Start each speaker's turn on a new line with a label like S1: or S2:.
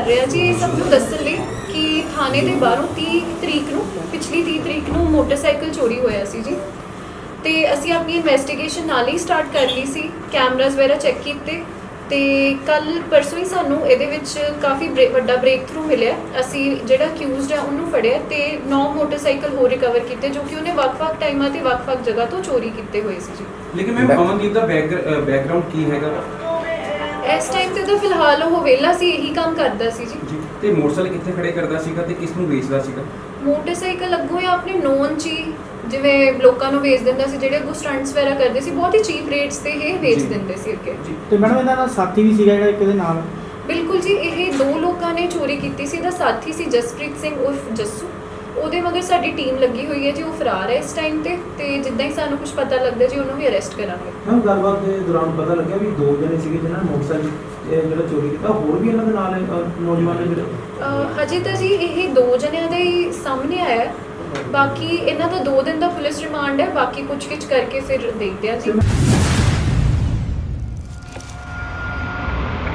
S1: ਕਰ ਰਹੇ ਹਾਂ ਜੀ ਇਹ ਸਭ ਨੂੰ ਦੱਸਣ ਲਈ ਕਿ ਥਾਣੇ ਦੇ ਬਾਹਰੋਂ 30 ਤਰੀਕ ਨੂੰ ਪਿਛਲੀ 30 ਤਰੀਕ ਨੂੰ ਮੋਟਰਸਾਈਕਲ ਚੋਰੀ ਹੋਇਆ ਸੀ ਜੀ। ਤੇ ਅਸੀਂ ਆਪਣੀ ਇਨਵੈਸਟੀਗੇਸ਼ਨ ਨਾਲ ਹੀ ਸਟਾਰਟ ਕਰ ਲਈ ਸੀ ਕੈਮਰਾਸ ਵਗੈਰਾ ਚੈੱਕ ਕੀਤੇ ਤੇ ਕੱਲ ਪਰਸੋਂ ਹੀ ਸਾਨੂੰ ਇਹਦੇ ਵਿੱਚ ਕਾਫੀ ਵੱਡਾ ਬ੍ਰੇਕ ਥਰੂ ਮਿਲਿਆ। ਅਸੀਂ ਜਿਹੜਾ ਅਕਿਊਜ਼ਡ ਹੈ ਉਹਨੂੰ ਫੜਿਆ ਤੇ 9 ਮੋਟਰਸਾਈਕਲ ਹੋਰ ਰਿਕਵਰ ਕੀਤੇ ਜੋ ਕਿ ਉਹਨੇ ਵੱਖ-ਵੱਖ ਟਾਈਮਾਂ ਤੇ ਵੱਖ-ਵੱਖ ਜਗ੍ਹਾ ਤੋਂ ਚੋਰੀ ਕੀਤੇ ਹੋਏ ਸੀ ਜੀ।
S2: ਲੇਕਿਨ ਮੈਂ ਅਮਨਦੀਪ ਦਾ ਬੈਕਗ੍ਰਾਉਂਡ ਕੀ ਹੈਗਾ?
S1: ਇਸ ਟਾਈਮ ਤੇ ਤਾਂ ਫਿਲਹਾਲ ਉਹ ਵਿਹਲਾ ਸੀ ਇਹੀ ਕੰਮ ਕਰਦਾ ਸੀ ਜੀ।
S2: ਜੀ ਤੇ ਮੋਟਰਸਾਈਕਲ ਕਿੱਥੇ ਖੜੇ ਕਰਦਾ ਸੀਗਾ ਤੇ ਕਿਸ ਨੂੰ ਵੇਚਦਾ ਸੀਗਾ?
S1: ਮੋਟਰਸਾਈਕਲ ਅੱਗੋਂ ਹੀ ਆਪਣੇ ਨੋਨ ਚ ਹੀ ਜਿਵੇਂ ਲੋਕਾਂ ਨੂੰ ਵੇਚ ਦਿੰਦਾ ਸੀ ਜਿਹੜੇ ਅੱਗੋਂ ਸਟੰਟਸ ਵਗੈਰਾ ਕਰਦੇ ਸੀ ਬਹੁਤ ਹੀ ਚੀਪ ਰੇਟਸ ਤੇ ਇਹ ਵੇਚ ਜੀ। ਦਿੰਦੇ ਸੀ ਅੱਗੇ।
S2: ਜੀ।
S3: ਤੇ ਮੈਡਮ ਇਹਨਾਂ ਦਾ ਸਾਥੀ ਵੀ ਸੀਗਾ ਜਿਹੜਾ ਇੱਕ ਦੇ ਨਾਲ?
S1: ਬਿਲਕੁਲ ਜੀ ਇਹ ਦੋ ਲੋਕਾਂ ਨੇ ਚੋਰੀ ਕੀਤੀ ਸੀ ਦਾ ਸਾਥੀ ਸੀ ਜਸਪ੍ਰੀਤ ਸਿੰਘ ਉਰਫ ਜੱਸੂ। ਉਹਦੇ ਮਗਰ ਸਾਡੀ ਟੀਮ ਲੱਗੀ ਹੋਈ ਹੈ ਜੀ ਉਹ ਫਰਾਰ ਹੈ ਇਸ ਟਾਈਮ ਤੇ ਤੇ ਜਿੱਦਾਂ ਹੀ ਸਾਨੂੰ ਕੁਝ ਪਤਾ ਲੱਗਦਾ ਜੀ ਉਹਨੂੰ ਵੀ ਅਰੈਸਟ ਕਰਾਂਗੇ।
S4: ਮੈਮ ਗੱਲਬਾਤ ਦੇ ਦੌਰਾਨ ਪਤਾ ਲੱਗਿਆ ਵੀ ਦੋ ਜਣੇ ਸੀਗੇ ਜਿਨ੍ਹਾਂ ਨੇ ਮੋਟਰਸਾਈਕਲ ਇਹ ਜਿਹੜਾ ਚੋਰੀ ਕੀਤਾ ਹੋਰ ਵੀ ਇਹਨਾਂ ਦੇ ਨਾਲ ਅਹ, ਨੌਜਵਾਨ ਨੇ ਜਿਹੜੇ?
S1: ਅਹ ਹਜੇ ਤਾਂ ਜੀ ਇਹ ਦੋ ਜਣਿਆਂ ਦਾ ਹੀ ਸਾਹਮਣੇ ਆਇਆ। ਹੈ। ਬਾਕੀ ਇਹਨਾਂ ਦਾ 2 ਦਿਨ ਦਾ ਪੁਲਿਸ ਰਿਮਾਂਡ ਹੈ ਬਾਕੀ ਪੁੱਛਗਿੱਛ ਕਰਕੇ ਫਿਰ ਦੇਖਦੇ ਹਾਂ ਜੀ।